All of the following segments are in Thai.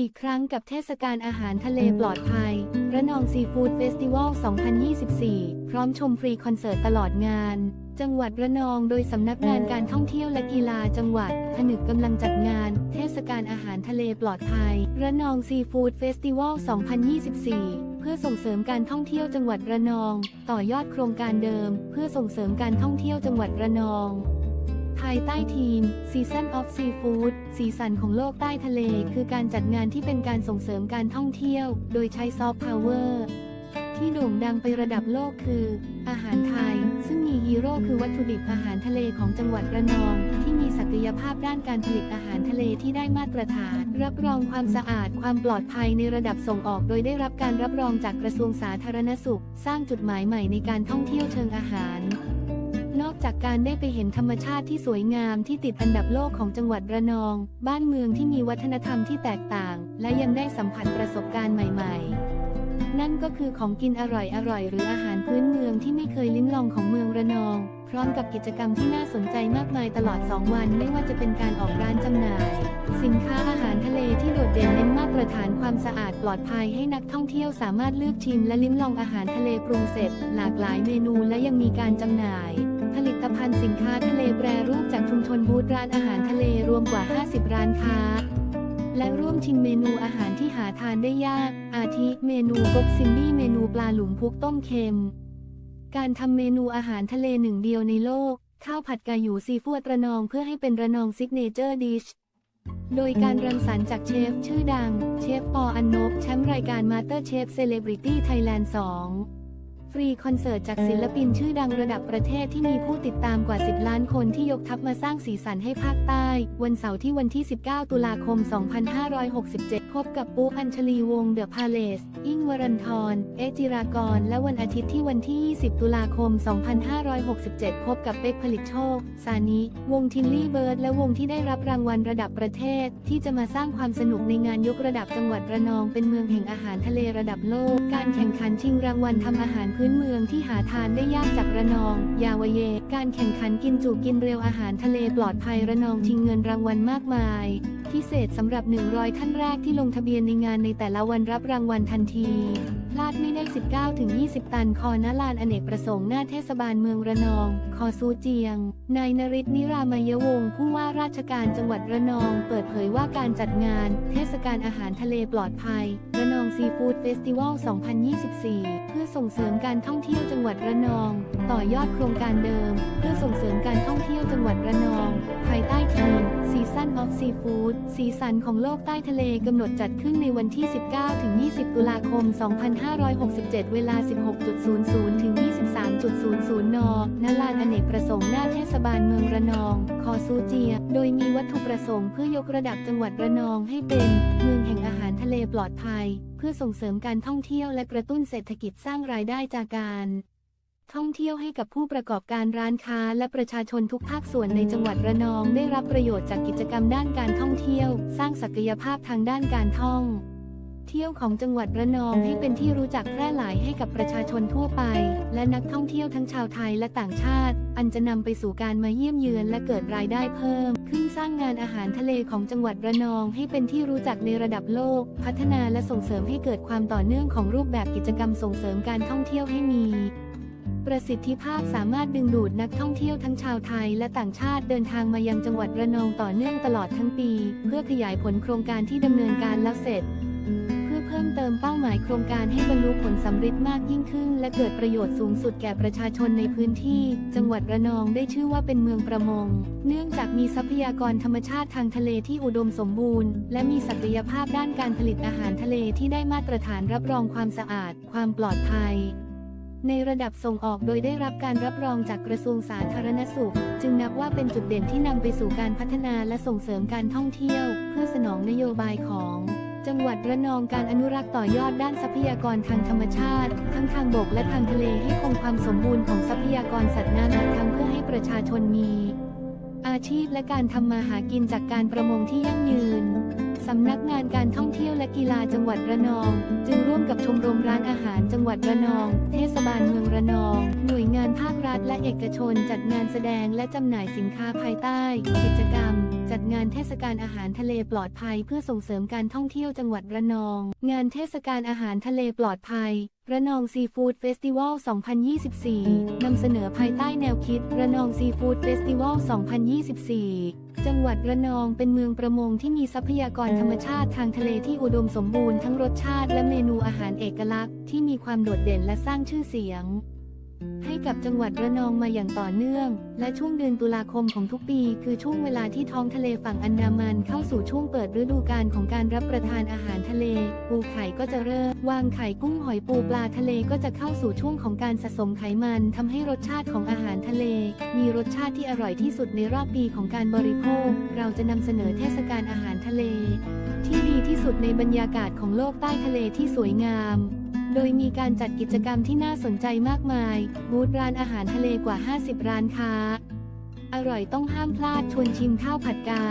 อีกครั้งกับเทศกาลอาหารทะเลปลอดภัย ระนองซีฟู้ดเฟสติวัล 2024 พร้อมชมฟรีคอนเสิร์ตตลอดงาน จังหวัดระนองโดยสำนักงานการท่องเที่ยวและกีฬาจังหวัด ผนึกกำลังจัดงาน เทศกาลอาหารทะเลปลอดภัย ระนองซีฟู้ดเฟสติวัล 2024เพื่อส่งเสริมการท่องเที่ยวจังหวัดระนอง ต่อยอดโครงการเดิม เพื่อส่งเสริมการท่องเที่ยวจังหวัดระนอง ภายใต้ทีม Season of Seafood สีสันของโลกใต้ทะเล คือการจัดงานที่เป็นการส่งเสริมการท่องเที่ยว โดยใช้ซอฟต์พาวเวอร์ที่โด่งดังไประดับโลกคือ อาหารไทย ซึ่งมีฮีโร่คือวัตถุดิบอาหารทะเลของจังหวัดระนอง ที่มีศักยภาพด้านการผลิตอาหารทะเลที่ได้มาตรฐาน รับรองความสะอาดความปลอดภัยในระดับส่งออก โดยได้รับการรับรองจากกระทรวงสาธารณสุข สร้างจุดหมายใหม่ในการท่องเที่ยวเชิงอาหาร นอกจากการได้ไปเห็นธรรมชาติที่สวยงามที่ติดอันดับโลกของจังหวัดระนอง บ้านเมืองที่มีวัฒนธรรมที่แตกต่าง และยังได้สัมผัสประสบการณ์ใหม่ ๆ นั่นก็คือของกินอร่อยๆหรืออาหารพื้นเมืองที่ไม่เคยลิ้มลองของเมืองระนอง พร้อมกับกิจกรรมที่น่าสนใจมากมายตลอด 2 วัน ไม่ว่าจะเป็นการออกร้านจำหน่าย สินค้าอาหารทะเลที่โดดเด่นเน้นมาตรฐานความสะอาดปลอดภัยให้นักท่องเที่ยวสามารถเลือกชิมและลิ้มลองอาหารทะเลปรุงเสร็จ หลากหลายเมนูและยังมีการจำหน่าย ผลิตภัณฑ์สินค้าทะเลแปรรูปจากชุมชนบูธร้านอาหารทะเลรวมกว่า 50 ร้านค้า และร่วมชิมเมนูอาหารที่หาทานได้ยาก อาทิเมนูกบซิมบี้เมนูปลาหลุมพุกต้มเค็ม การทำเมนูอาหารทะเลหนึ่งเดียวในโลก ข้าวผัดกาหยูซีฟู้ดระนองเพื่อให้เป็นระนองซิกเนเจอร์ดิชโดยการรังสรรค์จากเชฟชื่อดัง เชฟปออันนบแชมป์รายการมาสเตอร์เชฟเซเลบริตี้ไทยแลนด์ 2 ฟรีคอนเสิร์ตจากศิลปินชื่อดังระดับประเทศที่มีผู้ติดตามกว่า 10 ล้านคนที่ยกทัพมาสร้างสีสันให้ภาคใต้ วันเสาร์ที่วันที่ 19 ตุลาคม 2567 พบกับปุ๊อัญชลีวงเดอะพาเลสยิ่งวรันทร เอจิรากร และวันอาทิตย์ที่วันที่ 20 ตุลาคม 2567 พบกับเป๊กผลิตโชค ซานิ วงทินลี่เบิร์ด และวงที่ได้รับรางวัลระดับประเทศ ที่จะมาสร้างความสนุกในงานยกระดับจังหวัดระนองเป็นเมืองแห่งอาหารทะเลระดับโลก การแข่งขันชิงรางวัลทำอาหารพื้นื้นเมืองที่หาทานได้ยากจากระนอง ยาวเย การแข่งขันกินจุกินเร็วอาหารทะเลปลอดภัยระนองชิงเงินรางวัลมากมาย พิเศษสำหรับ 100 ท่านแรกที่ลงทะเบียนในงานในแต่ละวันรับรางวัลทันที ลาดไม่ได้ 19-20 ตัน คอนาลานอเนกประสงค์หน้าเทศบาลเมืองระนอง คอซูเจียง นายนริศนิรามยวงศ์ผู้ว่าราชการจังหวัดระนอง เปิดเผยว่าการจัดงาน เทศกาลอาหารทะเลปลอดภัย ระนองซีฟู้ดเฟสติวัล 2024 เพื่อส่งเสริมการท่องเที่ยวจังหวัดระนอง ต่อยอดโครงการเดิม เพื่อส่งเสริมการท่องเที่ยวจังหวัดระนอง Season of Seafood สีสันของโลกใต้ทะเลกำหนดจัดขึ้นในวันที่ 19-20 ตุลาคม 2567 เวลา 16.00 ถึง 23.00 น ณ ลานอเนกประสงค์หน้าเทศบาลเมืองระนอง คอซูเจีย โดยมีวัตถุประสงค์เพื่อยกระดับจังหวัดระนองให้เป็นเมืองแห่งอาหารทะเลปลอดภัย เพื่อส่งเสริมการท่องเที่ยวและกระตุ้นเศรษฐกิจสร้างรายได้จากการ ท่องเที่ยวให้กับผู้ประกอบการร้านค้า และประชาชนทุกภาคส่วนในจังหวัดระนองได้รับประโยชน์จากกิจกรรมด้านการท่องเที่ยว สร้างศักยภาพทางด้านการท่อง เที่ยวของจังหวัดระนองให้เป็นที่รู้จักแพร่หลายให้กับประชาชนทั่วไป และนักท่องเที่ยวทั้งชาวไทยและต่างชาติ อันจะนำไปสู่การมาเยี่ยมเยือนและเกิดรายได้เพิ่ม ขึ้นสร้างงานอาหารทะเลของจังหวัดระนองให้เป็นที่รู้จักในระดับโลก พัฒนาและส่งเสริมให้เกิดความต่อเนื่องของรูปแบบกิจกรรมส่งเสริมการท่องเที่ยวให้มี ประสิทธิภาพสามารถดึงดูดนักท่องเที่ยวทั้งชาวไทยและต่างชาติเดินทางมายังจังหวัดระนองต่อเนื่องตลอดทั้งปี เพื่อขยายผลโครงการที่ดำเนินการแล้วเสร็จ เพื่อเพิ่มเติมเป้าหมายโครงการให้บรรลุผลสำเร็จมากยิ่งขึ้น และเกิดประโยชน์สูงสุดแก่ประชาชนในพื้นที่ จังหวัดระนองได้ชื่อว่าเป็นเมืองประมง เนื่องจากมีทรัพยากรธรรมชาติทางทะเลที่อุดมสมบูรณ์ และมีศักยภาพด้านการผลิตอาหารทะเลที่ได้มาตรฐานรับรองความสะอาด ความปลอดภัย ในระดับส่งออกโดยได้รับการรับรองจากกระทรวงสาธารณสุข จึงนับว่าเป็นจุดเด่นที่นำไปสู่การพัฒนาและส่งเสริมการท่องเที่ยว เพื่อสนองนโยบายของ จังหวัดระนองการอนุรักษ์ต่อยอดด้านทรัพยากรทางธรรมชาติ ทั้งทางบกและทางทะเลให้คงความสมบูรณ์ของทรัพยากรสัตว์น้ำอีกทั้งเพื่อให้ประชาชนมี อาชีพและการทำมาหากินจากการประมงที่ยั่งยืน สำนักงานการท่องเที่ยวและกีฬาจังหวัดระนอง จึงร่วมกับชมรมร้านอาหารจังหวัดระนอง เทศบาลเมืองระนอง หน่วยงานภาครัฐและเอกชนจัดงานแสดงและจำหน่ายสินค้าภายใต้ กิจกรรม จัดงานเทศกาลอาหารทะเลปลอดภัยเพื่อส่งเสริมการท่องเที่ยวจังหวัดระนอง งานเทศกาลอาหารทะเลปลอดภัย ระนองซีฟู้ดเฟสติวัล 2024 นำเสนอภายใต้แนวคิด ระนองซีฟู้ดเฟสติวัล 2024จังหวัดระนองเป็นเมืองประมงที่มีทรัพยากรธรรมชาติทางทะเลที่อุดมสมบูรณ์ทั้งรสชาติและเมนูอาหารเอกลักษณ์ที่มีความโดดเด่นและสร้างชื่อเสียง ให้กับจังหวัดระนองมาอย่างต่อเนื่อง และช่วงเดือนตุลาคมของทุกปี คือช่วงเวลาที่ท้องทะเลฝั่งอันดามันเข้าสู่ช่วงเปิดฤดูกาลของการรับประทานอาหารทะเล ปูไข่ก็จะเริ่มวางไข่กุ้งหอยปูปลาทะเลก็จะเข้าสู่ช่วงของการสะสมไขมันทำให้รสชาติของอาหารทะเล มีรสชาติที่อร่อยที่สุดในรอบปีของการบริโภค เราจะนำเสนอเทศกาลอาหารทะเล ที่ดีที่สุดในบรรยากาศของโลกใต้ทะเลที่สวยงาม โดยมีการจัดกิจกรรมที่น่าสนใจมากมาย บูธร้านอาหารทะเลกว่า 50 ร้านค้า อร่อยต้องห้ามพลาดชวนชิมข้าวผัดกา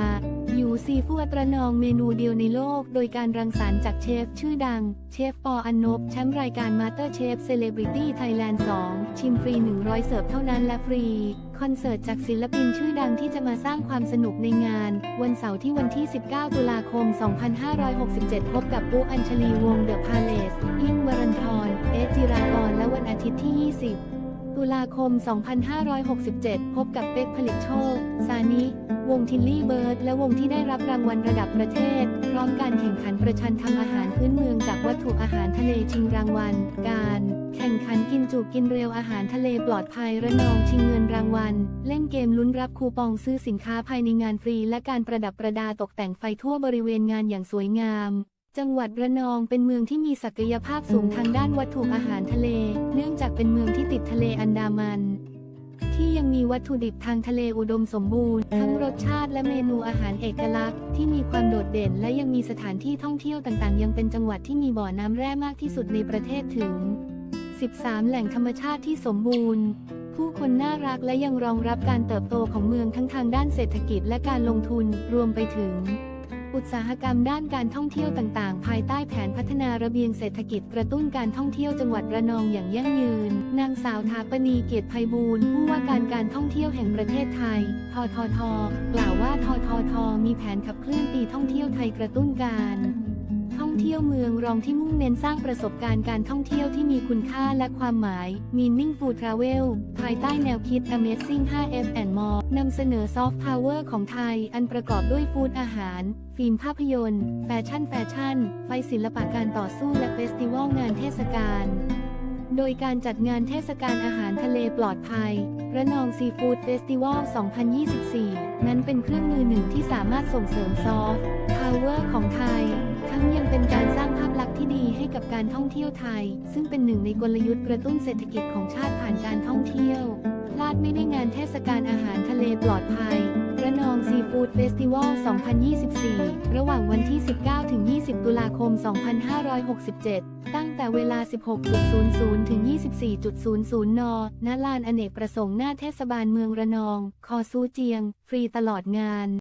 อยู่ซีฟู้ดระนองเมนูเดียวในโลก โดยการรังสรรค์จากเชฟชื่อดัง เชฟปออันนบแชมป์รายการ Master Chef Celebrity Thailand 2ชิมฟรี 100 เสิร์ฟเท่านั้นและฟรี คอนเสิร์ตจากศิลปินชื่อดังที่จะมาสร้างความสนุกในงาน วันเสาร์ที่วันที่ 19 ตุลาคม 2567 พบกับปุ๊อัญชลีวงเดอะพาเลสยิ่งวรันทรเอจิรากร และวันอาทิตย์ที่ 20 ตุลาคม 2567 พบกับเป๊กผลิตโชค ซานิ วงทิลลี่เบิร์ด และวงที่ได้รับรางวัลระดับประเทศ พร้อมการแข่งขันประชันทำอาหารพื้นเมืองจากวัตถุอาหารทะเลชิงรางวัล การ แข่งขันกินจุกินเร็วอาหารทะเลปลอดภัยระนองชิงเงินรางวัล เล่นเกมลุ้นรับคูปองซื้อสินค้าภายในงานฟรี และการประดับประดาตกแต่งไฟทั่วบริเวณงานอย่างสวยงาม จังหวัดระนองเป็นเมืองที่มีศักยภาพสูงทางด้านวัตถุอาหารทะเล เนื่องจากเป็นเมืองที่ติดทะเลอันดามันที่ยังมีวัตถุดิบทางทะเลอุดมสมบูรณ์ ทั้งรสชาติและเมนูอาหารเอกลักษณ์ ที่มีความโดดเด่น และยังมีสถานที่ท่องเที่ยวต่างๆ ยังเป็นจังหวัดที่มีบ่อน้ำแร่มากที่สุดในประเทศถึง 13 แหล่งธรรมชาติที่สมบูรณ์ ผู้คนน่ารักและยังรองรับการเติบโตของเมืองทั้งทางด้านเศรษฐกิจและการลงทุนรวมไปถึง อุตสาหกรรมด้านการท่องเที่ยวต่างๆ ภายใต้แผนพัฒนาระเบียงเศรษฐกิจกระตุ้นการท่องเที่ยวจังหวัดระนองอย่างยั่งยืน นางสาวถาปณีเกียรติไพบูลย์ผู้ว่าการการท่องเที่ยวแห่งประเทศไทย ททท กล่าวว่าททท มีแผนขับเคลื่อนปีท่องเที่ยวไทยกระตุ้นการ องเที่ยวเมืองรองที่มุ่งเน้นสร้างประสบการณ์การท่องเที่ยวที่มีคุณค่าและความหมาย Meaningful Travel ภายใต้แนวคิด Amazing 5F and More นำเสนอซอฟต์พาวเวอร์ของไทย อันประกอบด้วยฟู้ดอาหาร ฟิล์มภาพยนตร์ แฟชั่นแฟชั่น ไฟศิลปะการต่อสู้และเฟสติวัลงานเทศกาลโดยการจัดงานเทศกาลอาหารทะเลปลอดภัย ระนองซีฟู้ดเฟสติวัล 2024 นั้นเป็นเครื่องมือหนึ่งที่สามารถส่งเสริมซอฟต์พาวเวอร์ของไทย ทั้งยังเป็นการสร้างภาพลักษณ์ที่ดีให้กับการท่องเที่ยวไทย ซึ่งเป็นหนึ่งในกลยุทธ์กระตุ้นเศรษฐกิจของชาติผ่านการท่องเที่ยว พลาดไม่ได้งานเทศกาลอาหารทะเลปลอดภัยระนองซีฟู้ดเฟสติวัล 2024 ระหว่างวันที่ 19 ถึง 20 ตุลาคม 2567 ตั้งแต่เวลา 16.00 ถึง 24.00 น ณ ลานอเนกประสงค์หน้าเทศบาลเมืองระนอง คอซูเจียง ฟรีตลอดงาน